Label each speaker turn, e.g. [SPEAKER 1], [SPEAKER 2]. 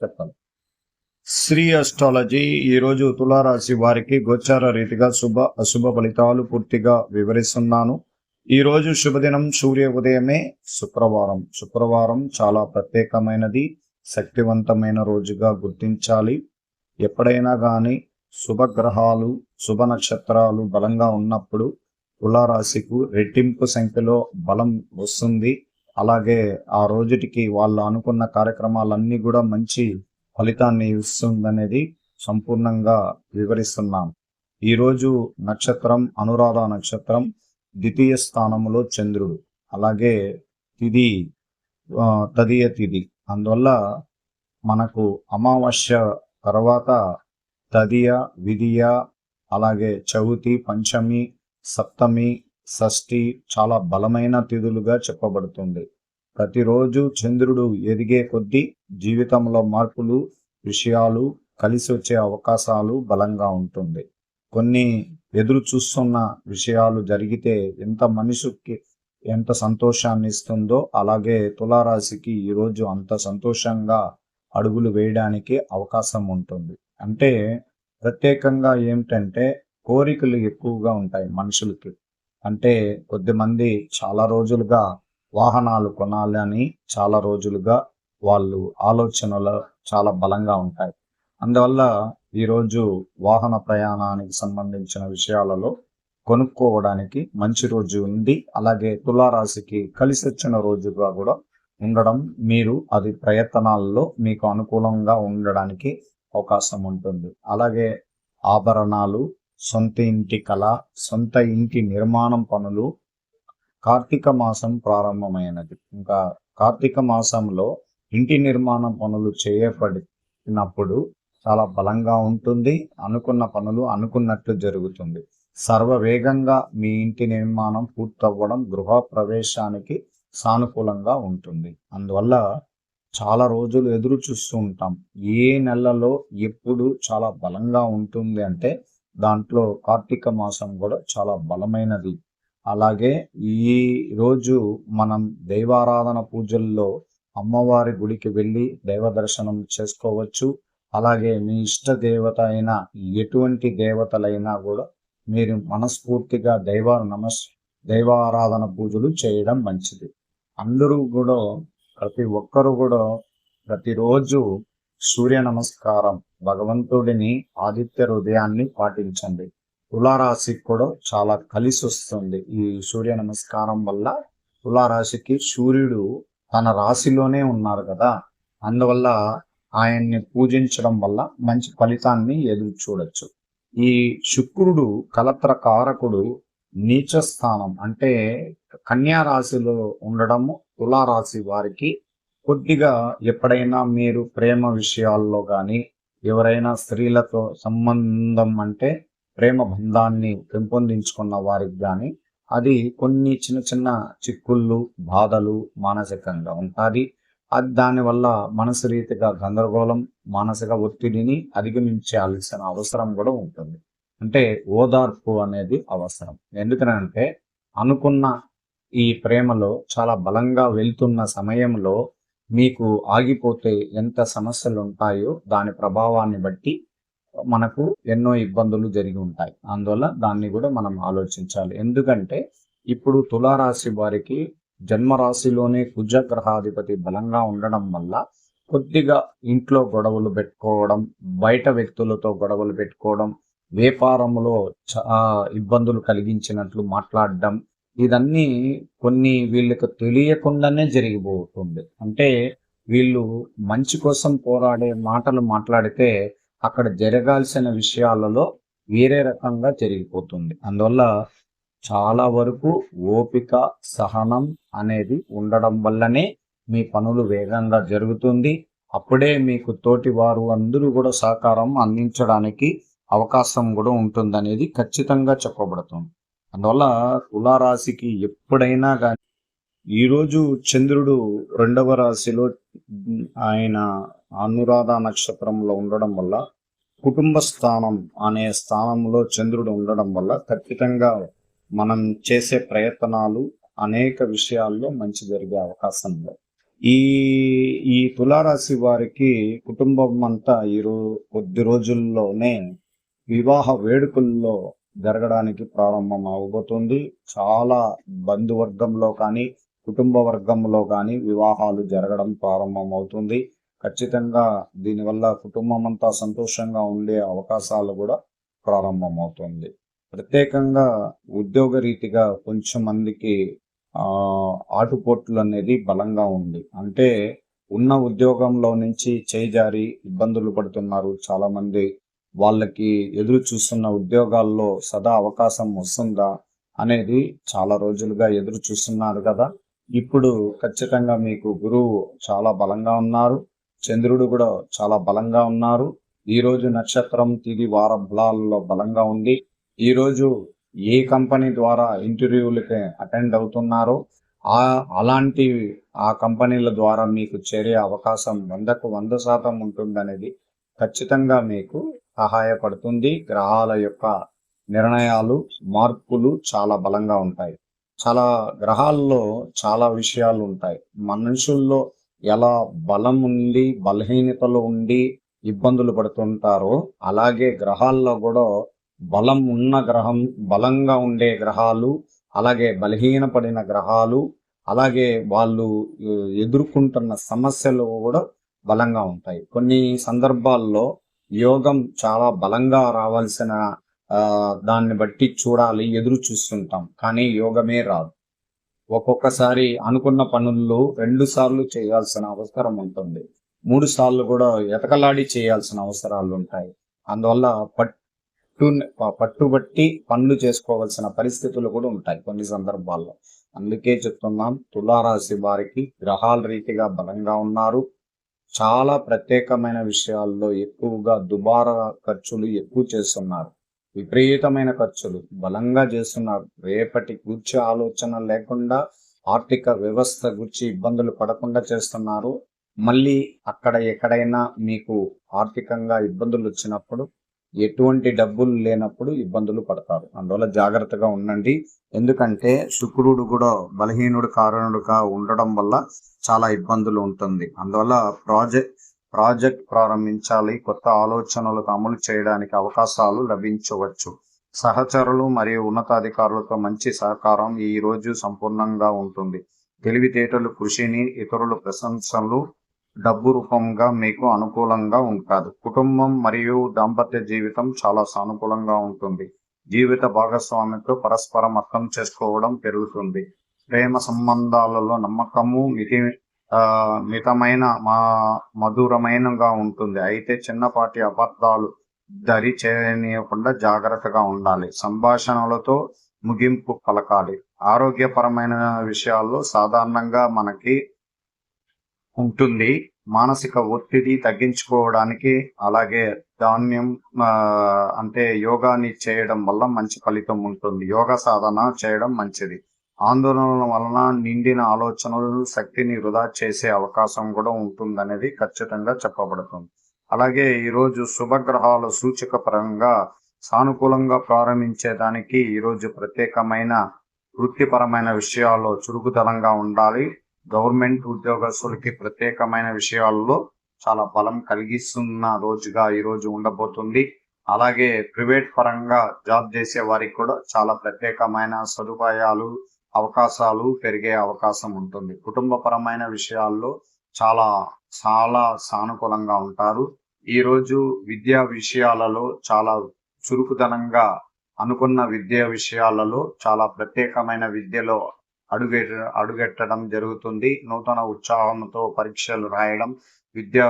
[SPEAKER 1] చెప్పాలి శ్రీ అస్ట్రాలజీ ఈరోజు తులారాశి వారికి గోచార రీతిగా శుభ అశుభ ఫలితాలు పూర్తిగా వివరిస్తున్నాను. ఈ రోజు శుభదినం సూర్య ఉదయమే శుక్రవారం. శుక్రవారం చాలా ప్రత్యేకమైనది శక్తివంతమైన రోజుగా గుర్తించాలి. ఎప్పుడైనా కానీ శుభగ్రహాలు శుభ నక్షత్రాలు బలంగా ఉన్నప్పుడు తులారాశికు రెట్టింపు సంఖ్యలో బలం వస్తుంది. అలాగే ఆ రోజుటికి వాళ్ళు అనుకున్న కార్యక్రమాలన్నీ కూడా మంచి ఫలితాన్ని ఇస్తుందనేది సంపూర్ణంగా వివరిస్తున్నాం. ఈరోజు నక్షత్రం అనురాధ నక్షత్రం ద్వితీయ స్థానంలో చంద్రుడు. అలాగే తిది తదియ తిది. అందువల్ల మనకు అమావాస్య తర్వాత తదియ విధియ అలాగే చవితి పంచమి సప్తమి షష్ఠి చాలా బలమైన తిథులుగా చెప్పబడుతుంది. ప్రతిరోజు చంద్రుడు ఎదిగే కొద్దీ జీవితంలో మార్పులు విషయాలు కలిసి వచ్చే అవకాశాలు బలంగా ఉంటుంది. కొన్ని ఎదురు చూస్తున్న విషయాలు జరిగితే ఎంత మనిషికి ఎంత సంతోషాన్ని ఇస్తుందో అలాగే తులారాశికి ఈరోజు అంత సంతోషంగా అడుగులు వేయడానికి అవకాశం ఉంటుంది. అంటే ప్రత్యేకంగా ఏమిటంటే కోరికలు ఎక్కువగా ఉంటాయి మనుషులకి. అంటే కొద్దిమంది చాలా రోజులుగా వాహనాలు కొనాలని చాలా రోజులుగా వాళ్ళు ఆలోచనలు చాలా బలంగా ఉంటాయి. అందువల్ల ఈరోజు వాహన ప్రయాణానికి సంబంధించిన విషయాలలో కొనుక్కోవడానికి మంచి రోజు ఉంది. అలాగే తులారాశికి కలిసి వచ్చిన రోజుగా కూడా ఉండడం మీరు అది ప్రయత్నాల్లో మీకు అనుకూలంగా ఉండడానికి అవకాశం ఉంటుంది. అలాగే ఆభరణాలు సొంత ఇంటి కళ సొంత ఇంటి నిర్మాణం పనులు కార్తీక మాసం ప్రారంభమైనది. ఇంకా కార్తీక మాసంలో ఇంటి నిర్మాణం పనులు చేయబడినప్పుడు చాలా బలంగా ఉంటుంది. అనుకున్న పనులు అనుకున్నట్లు జరుగుతుంది. సర్వ వేగంగా మీ ఇంటి నిర్మాణం పూర్తవ్వడం గృహ ప్రవేశానికి సానుకూలంగా ఉంటుంది. అందువల్ల చాలా రోజులు ఎదురు చూస్తూ ఉంటాం. ఏ నెలలో ఎప్పుడు చాలా బలంగా ఉంటుంది అంటే దాంట్లో కార్తీక మాసం కూడా చాలా బలమైనది. అలాగే ఈ రోజు మనం దైవారాధన పూజల్లో అమ్మవారి గుడికి వెళ్ళి దైవ దర్శనం చేసుకోవచ్చు. అలాగే మీ ఇష్ట దేవత అయిన ఎటువంటి దేవతలైనా కూడా మీరు మనస్ఫూర్తిగా దైవ నమస్ దైవారాధన పూజలు చేయడం మంచిది. అందరూ కూడా ప్రతి ఒక్కరు కూడా ప్రతిరోజు సూర్య నమస్కారం. భగవంతుడిని ఆదిత్య హృదయాన్ని పాటించండి. తులారాశికి కూడా చాలా కలిసి వస్తుంది ఈ సూర్య నమస్కారం వల్ల. తులారాశికి సూర్యుడు తన రాశిలోనే ఉన్నారు కదా. అందువల్ల ఆయన్ని పూజించడం వల్ల మంచి ఫలితాన్ని ఎదురు చూడొచ్చు. ఈ శుక్రుడు కలత్ర కారకుడు నీచ స్థానం అంటే కన్యా రాశిలో ఉండడము తులారాశి వారికి కొద్దిగా ఎప్పుడైనా మీరు ప్రేమ విషయాల్లో కానీ ఎవరైనా స్త్రీలతో సంబంధం అంటే ప్రేమ బంధాన్ని పెంపొందించుకున్న వారికి కానీ అది కొన్ని చిన్న చిన్న చిక్కుళ్ళు బాధలు మానసికంగా ఉంటుంది. అది దానివల్ల మనసు రీతిగా గందరగోళం మానసిక ఒత్తిడిని అధిగమించాల్సిన అవసరం కూడా ఉంటుంది. అంటే ఓదార్పు అనేది అవసరం. ఎందుకనంటే అనుకున్న ఈ ప్రేమలో చాలా బలంగా వెళ్తున్న సమయంలో మీకు ఆగిపోతే ఎంత సమస్యలు ఉంటాయో దాని ప్రభావాన్ని బట్టి మనకు ఎన్నో ఇబ్బందులు జరిగి ఉంటాయి. అందువల్ల దాన్ని కూడా మనం ఆలోచించాలి. ఎందుకంటే ఇప్పుడు తులారాశి వారికి జన్మరాశిలోనే కుజగ్రహాధిపతి బలంగా ఉండడం వల్ల కొద్దిగా ఇంట్లో గొడవలు పెట్టుకోవడం బయట వ్యక్తులతో గొడవలు పెట్టుకోవడం వ్యాపారంలో ఇబ్బందులు కలిగించినట్లు మాట్లాడడం ఇదన్నీ కొన్ని వీళ్ళకి తెలియకుండానే జరిగిపోతుంది. అంటే వీళ్ళు మంచి కోసం పోరాడే మాటలు మాట్లాడితే అక్కడ జరగాల్సిన విషయాలలో వేరే రకంగా జరిగిపోతుంది. అందువల్ల చాలా వరకు ఓపిక సహనం అనేది ఉండడం వల్లనే మీ పనులు వేగంగా జరుగుతుంది. అప్పుడే మీకు తోటి వారు అందరూ కూడా సహకారం అందించడానికి అవకాశం కూడా ఉంటుందనేది ఖచ్చితంగా చెప్పబడుతుంది. అందువల్ల తులారాశికి ఎప్పుడైనా కానీ ఈరోజు చంద్రుడు రెండవ రాశిలో ఆయన అనురాధ నక్షత్రంలో ఉండడం వల్ల కుటుంబ స్థానం అనే స్థానంలో చంద్రుడు ఉండడం వల్ల ఖచ్చితంగా మనం చేసే ప్రయత్నాలు అనేక విషయాల్లో మంచి జరిగే అవకాశం ఉంది. ఈ ఈ తులారాశి వారికి కుటుంబం అంతా ఈరో కొద్ది రోజుల్లోనే వివాహ వేడుకల్లో జరగడానికి ప్రారంభం అవబోతుంది. చాలా బంధువర్గంలో కానీ కుటుంబ వర్గంలో కానీ వివాహాలు జరగడం ప్రారంభం అవుతుంది. ఖచ్చితంగా దీనివల్ల కుటుంబం అంతా సంతోషంగా ఉండే అవకాశాలు కూడా ప్రారంభం అవుతుంది. ప్రత్యేకంగా ఉద్యోగ రీతిగా కొంచెం మందికి ఆ ఆటుపోట్లు అనేది బలంగా ఉంది. అంటే ఉన్న ఉద్యోగంలో నుంచి చేజారి ఇబ్బందులు పడుతున్నారు చాలా మంది వాళ్ళకి ఎదురు చూస్తున్న ఉద్యోగాల్లో సదా అవకాశం వస్తుందా అనేది చాలా రోజులుగా ఎదురు చూస్తున్నారు కదా. ఇప్పుడు ఖచ్చితంగా మీకు గురువు చాలా బలంగా ఉన్నారు. చంద్రుడు కూడా చాలా బలంగా ఉన్నారు. ఈ రోజు నక్షత్రం తిది వార బలాల్లో బలంగా ఉంది. ఈ రోజు ఏ కంపెనీ ద్వారా ఇంటర్వ్యూలకి అటెండ్ అవుతున్నారో ఆ అలాంటి ఆ కంపెనీల ద్వారా మీకు చేరే అవకాశం వందకు వంద శాతం ఉంటుందనేది ఖచ్చితంగా మీకు సహాయపడుతుంది. గ్రహాల యొక్క నిర్ణయాలు మార్పులు చాలా బలంగా ఉంటాయి. చాలా గ్రహాల్లో చాలా విషయాలు ఉంటాయి. మనుషుల్లో ఎలా బలం ఉండి బలహీనతలు ఉండి ఇబ్బందులు పడుతుంటారో అలాగే గ్రహాల్లో కూడా బలం ఉన్న గ్రహం బలంగా ఉండే గ్రహాలు అలాగే బలహీనపడిన గ్రహాలు అలాగే వాళ్ళు ఎదుర్కొంటున్న సమస్యలు కూడా బలంగా ఉంటాయి. కొన్ని సందర్భాల్లో యోగం చాలా బలంగా రావాల్సిన ఆ దాన్ని బట్టి చూడాలి ఎదురు చూస్తుంటాం. కానీ యోగమే రాదు. ఒక్కొక్కసారి అనుకున్న పనుల్లో రెండు సార్లు చేయాల్సిన అవసరం ఉంటుంది. మూడు సార్లు కూడా ఎతకలాడి చేయాల్సిన అవసరాలు ఉంటాయి. అందువల్ల పట్టు పట్టుబట్టి పనులు చేసుకోవాల్సిన పరిస్థితులు కూడా ఉంటాయి కొన్ని సందర్భాల్లో. అందుకే చెప్తున్నాం తులారాశి వారికి గ్రహాల రీతిగా బలంగా ఉన్నారు. చాలా ప్రత్యేకమైన విషయాల్లో ఎక్కువగా దుబారా ఖర్చులు ఎక్కువ చేస్తున్నారు. విపరీతమైన ఖర్చులు బలంగా చేస్తున్నారు. రేపటి గురించి ఆలోచన లేకుండా ఆర్థిక వ్యవస్థ గురించి ఇబ్బందులు పడకుండా చేస్తున్నారు. మళ్ళీ అక్కడ ఎక్కడైనా మీకు ఆర్థికంగా ఇబ్బందులు వచ్చినప్పుడు ఎటువంటి డబ్బులు లేనప్పుడు ఇబ్బందులు పడతారు. అందువల్ల జాగ్రత్తగా ఉండండి. ఎందుకంటే శుక్రుడు కూడా బలహీనుడు కారణుడుగా ఉండడం వల్ల చాలా ఇబ్బందులు ఉంటుంది. అందువల్ల ప్రాజెక్ట్ ప్రాజెక్ట్ ప్రారంభించాలి. కొత్త ఆలోచనలకు అమలు చేయడానికి అవకాశాలు లభించవచ్చు. సహచరులు మరియు ఉన్నతాధికారులతో మంచి సహకారం ఈ రోజు సంపూర్ణంగా ఉంటుంది. తెలివితేటలు కృషిని ఇతరుల ప్రశంసలు డబ్బు రూపంగా మీకు అనుకూలంగా ఉంటుంది. కుటుంబం మరియు దాంపత్య జీవితం చాలా సానుకూలంగా ఉంటుంది. జీవిత భాగస్వామితో పరస్పరం అర్థం చేసుకోవడం పెరుగుతుంది. ప్రేమ సంబంధాలలో నమ్మకము మితి మితమైన మా మధురమైనగా ఉంటుంది. అయితే చిన్నపాటి అబద్ధాలు దరి చేయనీయకుండా జాగ్రత్తగా ఉండాలి. సంభాషణలతో ముగింపు పలకాలి. ఆరోగ్యపరమైన విషయాల్లో సాధారణంగా మనకి ఉంటుంది. మానసిక ఒత్తిడి తగ్గించుకోవడానికి అలాగే ధాన్యం అంటే యోగాని చేయడం వల్ల మంచి ఫలితం ఉంటుంది. యోగా సాధన చేయడం మంచిది. ఆందోళనల వలన నిండిన ఆలోచనలు శక్తిని వృధా చేసే అవకాశం కూడా ఉంటుందనేది ఖచ్చితంగా చెప్పబడుతుంది. అలాగే ఈరోజు శుభగ్రహాల సూచక పరంగా సానుకూలంగా ప్రారంభించేదానికి ఈరోజు ప్రత్యేకమైన వృత్తిపరమైన విషయాల్లో చురుకుదలంగా ఉండాలి. గవర్నమెంట్ ఉద్యోగస్తులకి ప్రత్యేకమైన విషయాల్లో చాలా బలం కలిగిస్తున్న రోజుగా ఈ రోజు ఉండబోతుంది. అలాగే ప్రైవేట్ పరంగా జాబ్ చేసే వారికి కూడా చాలా ప్రత్యేకమైన సదుపాయాలు అవకాశాలు పెరిగే అవకాశం ఉంటుంది. కుటుంబపరమైన విషయాల్లో చాలా చాలా సానుకూలంగా ఉంటారు. ఈ రోజు విద్యా విషయాలలో చాలా చురుకుదనంగా అనుకున్న విద్యా విషయాలలో చాలా ప్రత్యేకమైన విద్యలో అడుగె అడుగెట్టడం జరుగుతుంది. నూతన ఉత్సాహంతో పరీక్షలు రాయడం విద్యా